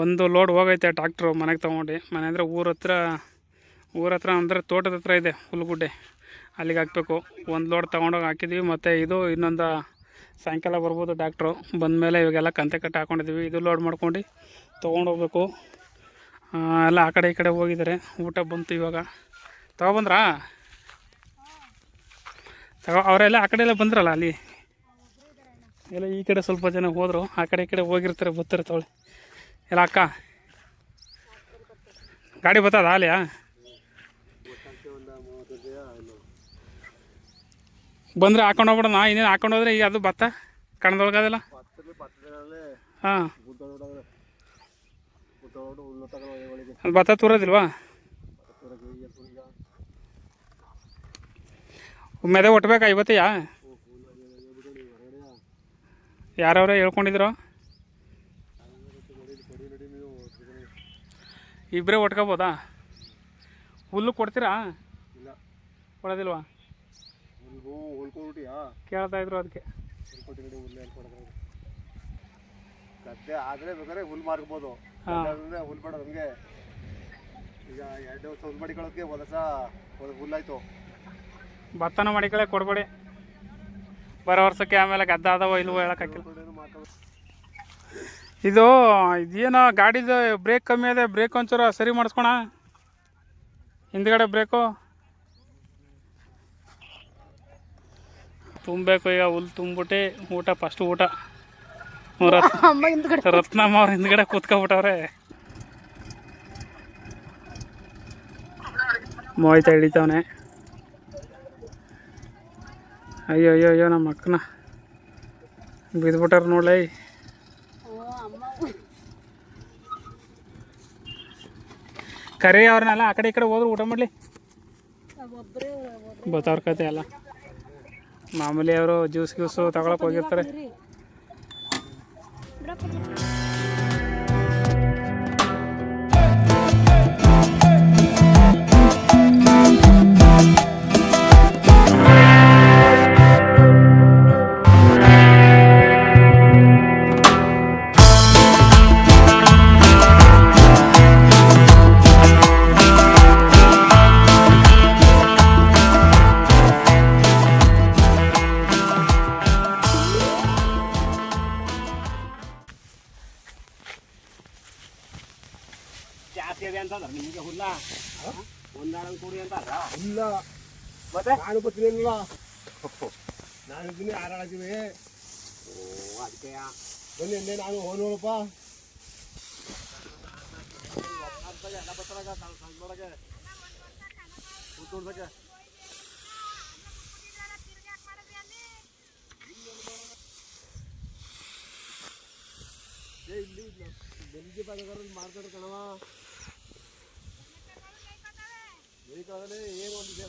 ಒಂದು load ಹೋಗೈತೆ tractor ಮನೆಗೆ ತೊಗೊಂಡು. ಮನೆ ಅಂದರೆ ಊರ ಹತ್ರ ಊರ ಹತ್ರ ಅಂದರೆ ತೋಟದ ಹತ್ರ ಇದೆ ಹುಲ್ಗುಡ್ಡೆ. ಅಲ್ಲಿಗೆ ಹಾಕಬೇಕು. ಒಂದು ಲೋಡ್ ತೊಗೊಂಡೋಗಿ ಹಾಕಿದ್ವಿ, ಮತ್ತು ಇದು ಇನ್ನೊಂದು ಸಾಯಂಕಾಲ ಬರ್ಬೋದು ಡಾಕ್ಟ್ರು ಬಂದಮೇಲೆ ಇವಾಗೆಲ್ಲ ಕಂತೆ ಕಟ್ಟಿ ಹಾಕೊಂಡಿದ್ದೀವಿ. ಇದು ಲೋಡ್ ಮಾಡ್ಕೊಂಡು ತೊಗೊಂಡೋಗ್ಬೇಕು ಎಲ್ಲ ಆ ಕಡೆ ಈ ಕಡೆ ಹೋಗಿದ್ದಾರೆ. ಊಟ ಬಂತು ಇವಾಗ. ತಗೊಬಂದ್ರಾ ತಗೋ, ಅವರೆಲ್ಲ ಆ ಕಡೆ ಎಲ್ಲ ಬಂದ್ರಲ್ಲ ಅಲ್ಲಿ? ಎಲ್ಲ ಈ ಕಡೆ ಸ್ವಲ್ಪ ಜನ ಹೋದರು. ಆ ಕಡೆ ಈ ಕಡೆ ಹೋಗಿರ್ತಾರೆ ಬರ್ತಿರ್ತಾವಳೆ ಎಲ್ಲ ಅಕ್ಕ? ಗಾಡಿ ಬರ್ತದ ಅಲ್ಲಿಯಾ? ಬಂದರೆ ಹಾಕೊಂಡು ಹೋಗ್ಬಿಡೋಣ ಇನ್ನೇನು ಹಾಕೊಂಡು ಹೋದ್ರೆ ಈಗ ಅದು ಭತ್ತ? ಕಣದೊಳಗೆ ಅದೆಲ್ಲ? ಹಾಂ. ಭತ್ತ ತೂರೋದಿಲ್ವಾ? ಮೆದೆ ಒಟ್ಬೇಕಾ ಇವತ್ತೆಯಾ? ಯಾರವ್ರೆ ಹೇಳ್ಕೊಂಡಿದ್ರು? ಇಬ್ಬರೇ ಒಟ್ಕೋಬೋದಾ? ಹುಲ್ಲು ಕೊಡ್ತೀರಾ? ಕೊಡೋದಿಲ್ವಾ? ಹುಲ್ಗು ಹೊಲ್ಕೊಂಡ್ಬಿಟ್ಟಿಯಾ ಕೇಳ್ತಾ ಇದ್ರು ಅದಕ್ಕೆ. ಗದ್ದೆ ಆದರೆ ಬೇಕಾದ್ರೆ ಹುಲ್ ಮಾರ್ಬೋದು ಅಂದರೆ ಹುಲ್ ಬೇಡ ನಮಗೆ. ಈಗ ಎರಡು ವರ್ಷ ಹುಲ್ ಮಾಡಿಕೊಳ್ಳೋಕ್ಕೆ ಒಂದು ವರ್ಷ ಹುಲ್ಲಾಯ್ತು. ಭತ್ತನ ಮಡಿಕಳೆ ಕೊಡ್ಬೇಡಿ. ಬರೋ ವರ್ಷಕ್ಕೆ ಆಮೇಲೆ ಗದ್ದ ಅದಾವ ಇಲ್ವೋ ಹೇಳಕ್ಕಾಗಿಲ್ಲ ಇದು ಇದೇನೋ ಗಾಡಿದು ಬ್ರೇಕ್ ಕಮ್ಮಿ ಇದೆ ಬ್ರೇಕ್ ಒಂಚೂರು ಸರಿ ಮಾಡಿಸ್ಕೊಣ. ಹಿಂದ್ಗಡೆ ಬ್ರೇಕು ತುಂಬಬೇಕು ಈಗ ಹುಲ್ ತುಂಬಿಟ್ಟು ಊಟ ಫಸ್ಟ್ ಊಟ. ರತ್ನಮ್ಮ ಅವ್ರ ಹಿಂದ್ಗಡೆ ಕೂತ್ಕೊಬಿಟ್ಟವ್ರೆ. ಮೋಯ್ತ ಹಿಡಿತವನೆ. ಅಯ್ಯೋ ಅಯ್ಯೋ ಅಯ್ಯೋ ನಮ್ಮ ಅಕ್ಕನ. ಬಿದ್ಬಿಟ್ಟಾರ ನೋಡ್ಲೈ. ಕರಿ ಅವ್ರನ್ನೆಲ್ಲ ಆ ಕಡೆ ಈ ಕಡೆ ಹೋದ್ರು ಊಟ ಮಾಡಲಿ. ಬತ್ತವ್ರ ಕತೆ ಎಲ್ಲ ಮಾಮೂಲಿ ಅವರು ಜ್ಯೂಸ್ ಗ್ಯೂಸು ತಗೊಳಕ್ ಹೋಗಿರ್ತಾರೆ. ಜಾಸ್ತಿ ಅಂತಂದ್ರೆ ಅಂತ ನಿಮಗೆ ಹುಲ್ಲ? ಒಂದಾಳ ಕೂಡಿ ಅಂತ ಹುಲ್ಲ. ಮತ್ತೆ? ನಾನು ಬರ್ತೀನಿಲ್ಲ ನಾನು ಇದ್ದೀನಿ ಆರಾಗಿವೆ ಓ ಅದಕ್ಕೆ ಬನ್ನಿ ಅಂದೆ ನಾನು ಹೋಗಿ ನೋಡಪ್ಪ. ಎಲ್ಲ ಬರ್ತಾರಾಗ ನೋಡಕ್ಕೆ ಕೂತ್ಕೊಳ್ದಕ್ಕೆ ಇಲ್ಲಿ ಮಾಡ್ತಾರೆ ಕಣವ ಬೇಕಾದ್ರೆ ಏನು ಒಂದಿದೆ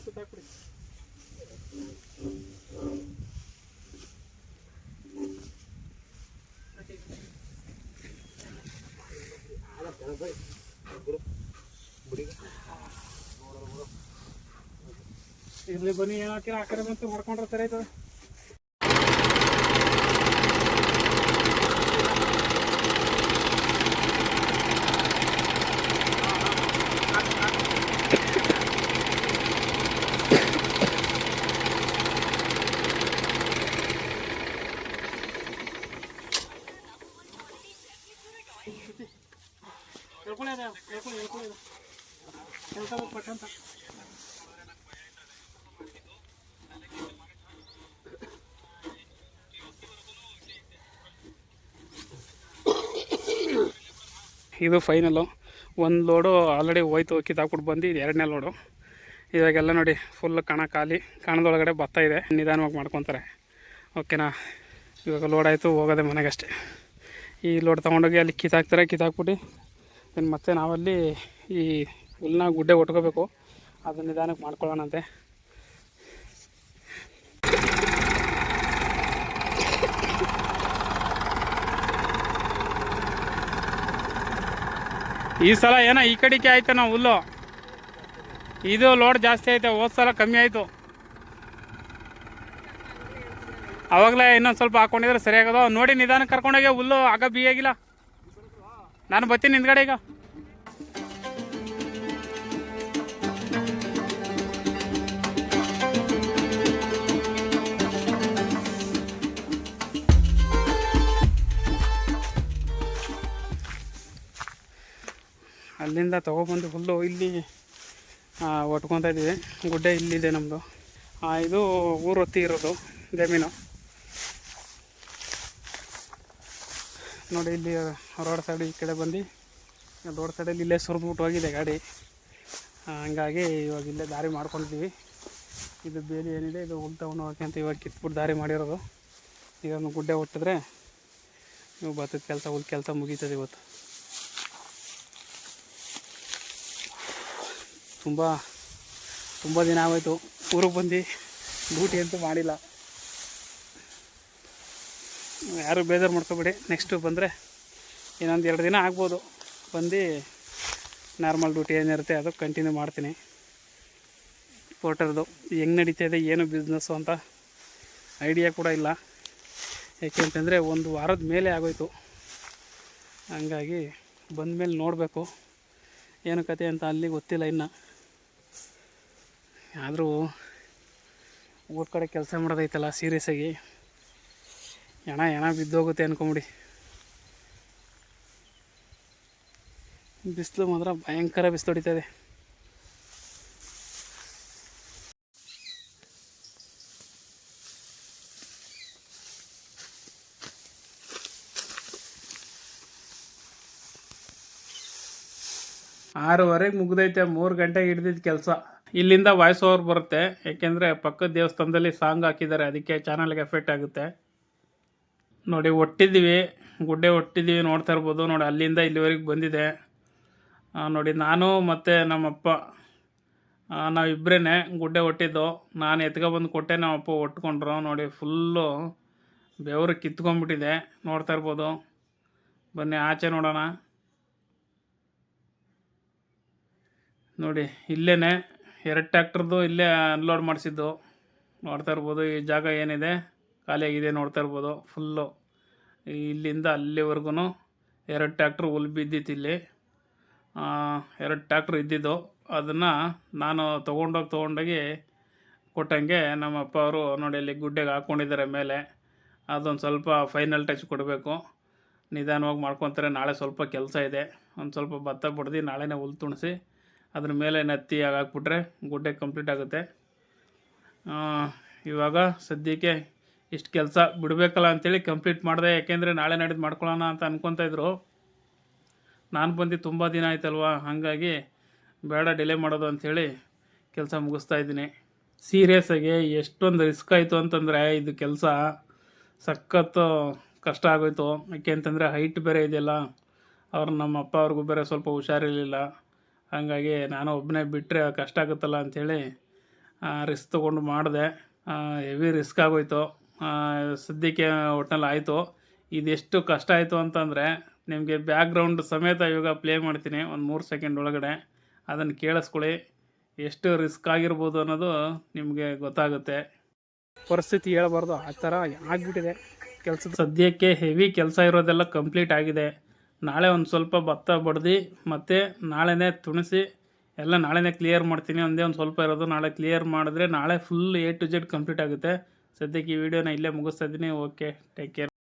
ಸಂಘ ಇರ್ಲಿ ಬನ್ನಿ ಹಾಕಿರ? ಆ ಕಡೆ ಬಂತು ಹೊಡ್ಕೊಂಡ್ರೆ ಸರಿ ಆಯ್ತದ? ಇದು ಫೈನಲು. ಒಂದು ಲೋಡು ಆಲ್ರೆಡಿ ಹೋಯ್ತು, ಕಿತ್ತಾಕ್ಬಿಟ್ಟು ಬಂದು ಇದು ಎರಡನೇ ಲೋಡು. ಇವಾಗೆಲ್ಲ ನೋಡಿ ಫುಲ್ ಕಣ ಖಾಲಿ. ಕಣದೊಳಗಡೆ ಭತ್ತ ಇದೆ. ನಿಧಾನವಾಗಿ ಮಾಡ್ಕೊತಾರೆ. ಓಕೆನಾ? ಇವಾಗ ಲೋಡ್ ಆಯಿತು, ಹೋಗೋದೆ ಮನೆಗಷ್ಟೇ. ಈ ಲೋಡ್ ತೊಗೊಂಡೋಗಿ ಅಲ್ಲಿ ಕಿತ್ತಾಕ್ತಾರೆ, ಕಿತ್ತಾಕ್ಬಿಟ್ಟು ಇನ್ನು ಮತ್ತೆ ನಾವಲ್ಲಿ ಈ ಹುಲ್ಲನ್ನ ಗುಡ್ಡೆ ಒಟ್ಕೋಬೇಕು. ಅದನ್ನ ನಿಧಾನಕ್ಕೆ ಮಾಡ್ಕೊಳ್ಳೋಣಂತೆ. ಈ ಸಲ ಏನೋ ಈ ಕಡೆಗೆ ಆಯ್ತು ನಾವು ಹುಲ್ಲು? ಇದು ಲೋಡ್ ಜಾಸ್ತಿ ಐತೆ ಹೋದ ಸಲ ಕಮ್ಮಿ ಆಯಿತು. ಅವಾಗಲೇ ಇನ್ನೊಂದು ಸ್ವಲ್ಪ ಹಾಕೊಂಡಿದ್ರೆ ಸರಿಯಾಗದ. ನೋಡಿ ನಿಧಾನಕ್ಕೆ ಕರ್ಕೊಂಡೋಗಿ ಹುಲ್ಲು ಆಗ ಬಿಗಿಯಾಗಿಲ್ಲ. ನಾನು ಬರ್ತೀನಿ ಹಿಂದ್ಗಡೆ ಈಗ. ಅಲ್ಲಿಂದ ತೊಗೊಬಂದು ಹುಲ್ಲು ಇಲ್ಲಿ ಒಟ್ಕೊತಾ ಇದ್ದೀವಿ ಗುಡ್ಡೆ ಇಲ್ಲಿದೆ ನಮ್ಮದು ಇದು ಊರೊತ್ತಿ ಇರೋದು ಜಮೀನು. ನೋಡಿ, ಇಲ್ಲಿ ರೋಡ್ ಸೈಡ್ ಈ ಕಡೆ ಬಂದು ರೋಡ್ ಸೈಡಲ್ಲಿ ಇಲ್ಲೇ ಸುರಿದ್ಬಿಟ್ಟು ಹೋಗಿದೆ ಗಾಡಿ ಹಂಗಾಗಿ ಇವಾಗ ಇಲ್ಲೇ ದಾರಿ ಮಾಡ್ಕೊಂಡಿದ್ದೀವಿ. ಇದು ಬೇಲಿ ಏನಿದೆ, ಇದು ಉಣ್ಣೋಕೆ ಹೋಗಿ ಅಂತ ಇವಾಗ ಕಿತ್ಬಿಟ್ಟು ದಾರಿ ಮಾಡಿರೋದು. ಇದನ್ನು ಗುಡ್ಡೆ ಹುಟ್ಟಿದ್ರೆ ನೀವು ಭತ್ತದ ಕೆಲಸ ಹುಲ್ ಕೆಲಸ ಮುಗೀತದೆ ಇವತ್ತು. ತುಂಬ ತುಂಬ ದಿನ ಆಗೋಯ್ತು. ಊರಿಗೆ ಬಂದು ಡ್ಯೂಟಿ ಅಂತೂ ಮಾಡಿಲ್ಲ. ಯಾರು ಬೇಜಾರು ಮಾಡ್ಕೋಬೇಡಿ. ನೆಕ್ಸ್ಟು ಬಂದರೆ ಇನ್ನೊಂದು ಎರಡು ದಿನ ಆಗ್ಬೋದು. ಬಂದು ನಾರ್ಮಲ್ ಡ್ಯೂಟಿ ಏನಿರುತ್ತೆ ಅದು ಕಂಟಿನ್ಯೂ ಮಾಡ್ತೀನಿ. ಪೋರ್ಟರ್ದು ಹೆಂಗೆ ನಡೀತಾಯಿದೆ ಏನು ಬಿಸ್ನೆಸ್ಸು ಅಂತ ಐಡಿಯಾ ಕೂಡ ಇಲ್ಲ. ಏಕೆಂತಂದರೆ ಒಂದು ವಾರದ ಮೇಲೆ ಆಗೋಯ್ತು. ಹಂಗಾಗಿ ಬಂದಮೇಲೆ ನೋಡಬೇಕು. ಏನು ಕತೆ ಅಂತ ಅಲ್ಲಿ ಗೊತ್ತಿಲ್ಲ ಇನ್ನು. ಆದರೂ ಊರ ಕಡೆ ಕೆಲಸ ಮಾಡೋದೈತಲ್ಲ ಸೀರಿಯಸ್ಸಾಗಿ ಹೆಣ ಹೆಣ ಬಿದ್ದೋಗುತ್ತೆ ಅನ್ಕೊಂಬಿಡಿ. ಬಿಸಿಲು ಮಾತ್ರ ಭಯಂಕರ ಬಿಸಿಲು ಹೊಡಿತದೆ ಆರೂವರೆಗೆ ಮುಗ್ದೈತೆ, ಮೂರು ಗಂಟೆಗೆ ಹಿಡ್ದಿದ್ದ ಕೆಲಸ. ಇಲ್ಲಿಂದ ವಾಯ್ಸ್ ಓವರ್ ಬರುತ್ತೆ, ಏಕೆಂದರೆ ಪಕ್ಕದ ದೇವಸ್ಥಾನದಲ್ಲಿ ಸಾಂಗ್ ಹಾಕಿದ್ದಾರೆ, ಅದಕ್ಕೆ ಚಾನಲ್ಗೆ ಎಫೆಕ್ಟ್ ಆಗುತ್ತೆ. ನೋಡಿ, ಒಟ್ಟಿದ್ದೀವಿ, ಗುಡ್ಡೆ ಒಟ್ಟಿದ್ದೀವಿ ನೋಡ್ತಾ ಇರ್ಬೋದು. ನೋಡಿ, ಅಲ್ಲಿಂದ ಇಲ್ಲಿವರೆಗೆ ಬಂದಿದೆ. ನೋಡಿ, ನಾನು ಮತ್ತು ನಮ್ಮಪ್ಪ ನಾವಿಬ್ಬರೇ ಗುಡ್ಡೆ ಒಟ್ಟಿದ್ದು. ನಾನು ಎತ್ಕೊಬಂದು ಕೊಟ್ಟೆ, ನಮ್ಮಪ್ಪ ಒಟ್ಕೊಂಡ್ರು. ನೋಡಿ, ಫುಲ್ಲು ಬೆವರು ಕಿತ್ಕೊಂಡ್ಬಿಟ್ಟಿದೆ ನೋಡ್ತಾ ಇರ್ಬೋದು. ಬನ್ನಿ, ಆಚೆ ನೋಡೋಣ. ನೋಡಿ ಇಲ್ಲೇ ಎರಡು ಟ್ಯಾಕ್ಟ್ರದ್ದು ಇಲ್ಲೇ ಅನ್ಲೋಡ್ ಮಾಡಿಸಿದ್ದು. ನೋಡ್ತಾ ಇರ್ಬೋದು, ಈ ಜಾಗ ಏನಿದೆ. ಖಾಲಿಯಾಗಿದೆ ನೋಡ್ತಾ ಇರ್ಬೋದು. ಫುಲ್ಲು ಇಲ್ಲಿಂದ ಅಲ್ಲಿವರೆಗೂ ಎರಡು ಟ್ಯಾಕ್ಟ್ರ್ ಹುಲ್ ಬಿದ್ದಿತ್ತು ಇಲ್ಲಿ. ಎರಡು ಟ್ಯಾಕ್ಟ್ರ್ ಇದ್ದಿದ್ದು. ಅದನ್ನು ನಾನು ತೊಗೊಂಡೋಗಿ ತೊಗೊಂಡೋಗಿ ಕೊಟ್ಟಂಗೆ ನಮ್ಮ ಅಪ್ಪ ಅವರು ನೋಡಿ ಅಲ್ಲಿ ಗುಡ್ಡೆಗೆ ಹಾಕ್ಕೊಂಡಿದ್ದಾರೆ ಮೇಲೆ. ಅದೊಂದು ಸ್ವಲ್ಪ ಫೈನಲ್ ಟಚ್ ಕೊಡಬೇಕು. ನಿಧಾನವಾಗಿ ಮಾಡ್ಕೊತಾರೆ. ನಾಳೆ ಸ್ವಲ್ಪ ಕೆಲಸ ಇದೆ. ಒಂದು ಸ್ವಲ್ಪ ಭತ್ತ ಬಡ್ದು ನಾಳೆನೇ ಹುಲ್ ತುಣಿಸಿ ಅದ್ರ ಮೇಲೆ ನತ್ತಿ ಹಾಕ್ಬಿಟ್ರೆ ಗುಡ್ಡೆ ಕಂಪ್ಲೀಟ್ ಆಗುತ್ತೆ. ಇವಾಗ ಸದ್ಯಕ್ಕೆ ಇಷ್ಟು ಕೆಲಸ ಬಿಡಬೇಕಲ್ಲ ಅಂತೇಳಿ ಕಂಪ್ಲೀಟ್ ಮಾಡಿದೆ. ಯಾಕೆಂದರೆ ನಾಳೆ ನಡೆದು ಮಾಡ್ಕೊಳ್ಳೋಣ ಅಂತ ಅನ್ಕೊತಾ ನಾನು ಬಂದು ತುಂಬ ದಿನ ಆಯ್ತಲ್ವಾ? ಹಾಗಾಗಿ ಬೇಡ ಡಿಲೇ ಮಾಡೋದು ಅಂಥೇಳಿ ಕೆಲಸ ಮುಗಿಸ್ತಾ ಇದ್ದೀನಿ. ಸೀರಿಯಸ್ಸಾಗಿ ಎಷ್ಟೊಂದು ರಿಸ್ಕ್ ಆಯಿತು ಅಂತಂದರೆ ಇದು ಕೆಲಸ ಸಖತ್ತು ಕಷ್ಟ ಆಗೋಯ್ತು. ಯಾಕೆ ಅಂತಂದರೆ ಹೈಟ್ ಬೇರೆ ಇದೆಯಲ್ಲ, ಅವ್ರು ನಮ್ಮ ಅಪ್ಪ ಅವ್ರಿಗೂ ಬೇರೆ ಸ್ವಲ್ಪ ಹುಷಾರಿರಲಿಲ್ಲ. ಹಾಗಾಗಿ ನಾನು ಒಬ್ಬನೇ ಬಿಟ್ಟರೆ ಕಷ್ಟ ಆಗುತ್ತಲ್ಲ ಅಂಥೇಳಿ ರಿಸ್ಕ್ ತೊಗೊಂಡು ಮಾಡಿದೆ. ಹೆವಿ ರಿಸ್ಕ್ ಆಗೋಯ್ತು. ಸದ್ಯಕ್ಕೆ ಒಟ್ನಲ್ಲಿ ಆಯಿತು. ಇದೆಷ್ಟು ಕಷ್ಟ ಆಯಿತು ಅಂತಂದರೆ ನಿಮಗೆ ಬ್ಯಾಕ್ಗ್ರೌಂಡ್ ಸಮೇತ ಇವಾಗ ಪ್ಲೇ ಮಾಡ್ತೀನಿ ಒಂದು ಮೂರು ಸೆಕೆಂಡ್ ಒಳಗಡೆ. ಅದನ್ನು ಕೇಳಿಸ್ಕೊಳ್ಳಿ. ಎಷ್ಟು ರಿಸ್ಕ್ ಆಗಿರ್ಬೋದು ಅನ್ನೋದು ನಿಮಗೆ ಗೊತ್ತಾಗುತ್ತೆ. ಪರಿಸ್ಥಿತಿ ಹೇಳ್ಬಾರ್ದು. ಆ ಥರ ಆಗಿಬಿಟ್ಟಿದೆ ಕೆಲಸ ಸದ್ಯಕ್ಕೆ ಹೆವಿ ಕೆಲಸ ಇರೋದೆಲ್ಲ ಕಂಪ್ಲೀಟ್ ಆಗಿದೆ. ನಾಳೆ ಒಂದು ಸ್ವಲ್ಪ ಭತ್ತ ಬಡ್ದು, ಮತ್ತು ನಾಳೆನೇ ತುಣಿಸಿ, ಎಲ್ಲ ನಾಳೆನೇ ಕ್ಲಿಯರ್ ಮಾಡ್ತೀನಿ. ಒಂದೇ ಒಂದು ಸ್ವಲ್ಪ ಇರೋದು ನಾಳೆ ಕ್ಲಿಯರ್ ಮಾಡಿದ್ರೆ ನಾಳೆ full A to Z complete ಆಗುತ್ತೆ. ಸದ್ಯಕ್ಕೆ ಈ ವಿಡಿಯೋನ ಇಲ್ಲೇ ಮುಗಿಸ್ತಾ ಓಕೆ ಟೇಕ್ ಕೇರ್